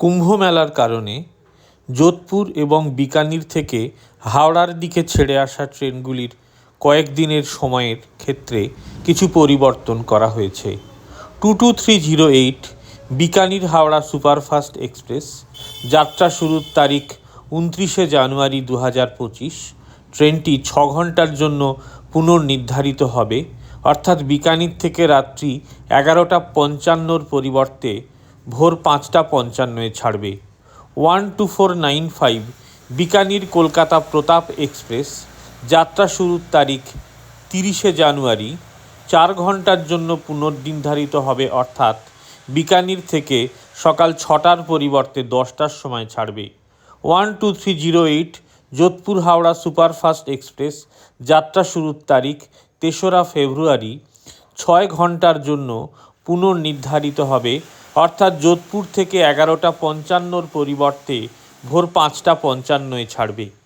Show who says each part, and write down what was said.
Speaker 1: কুম্ভ মেলার কারণে যোধপুর এবং বিকানির থেকে হাওড়ার দিকে ছেড়ে আসা ট্রেনগুলির কয়েক দিনের সময়ের ক্ষেত্রে কিছু পরিবর্তন করা হয়েছে। Two two three zero eight Bikaner Howrah superfast express, যাত্রা শুরুর তারিখ উনত্রিশে জানুয়ারি দু হাজার পঁচিশ, ট্রেনটি ছ ঘণ্টার জন্য পুনর্নির্ধারিত হবে। অর্থাৎ বিকানির থেকে রাত্রি এগারোটা পঞ্চান্নর পরিবর্তে ভোর পাঁচটা পঞ্চান্নয় ছাড়বে। One two four nine five, Bikaner Kolkata Pratap express, যাত্রা শুরুর তারিখ তিরিশে জানুয়ারি, চার ঘণ্টার জন্য পুনর্নির্ধারিত হবে, অর্থাৎ বিকানির থেকে সকাল ছটার পরিবর্তে দশটার সময় ছাড়বে। One two three zero eight, Jodhpur Howrah superfast express, যাত্রা শুরুর তারিখ তেসরা ফেব্রুয়ারি, ছয় ঘণ্টার জন্য পুনর্নির্ধারিত হবে অর্থাৎ যোধপুর থেকে এগারোটা পঞ্চান্নর পরিবর্তে ভোর পাঁচটা পঞ্চান্নয় ছাড়বে।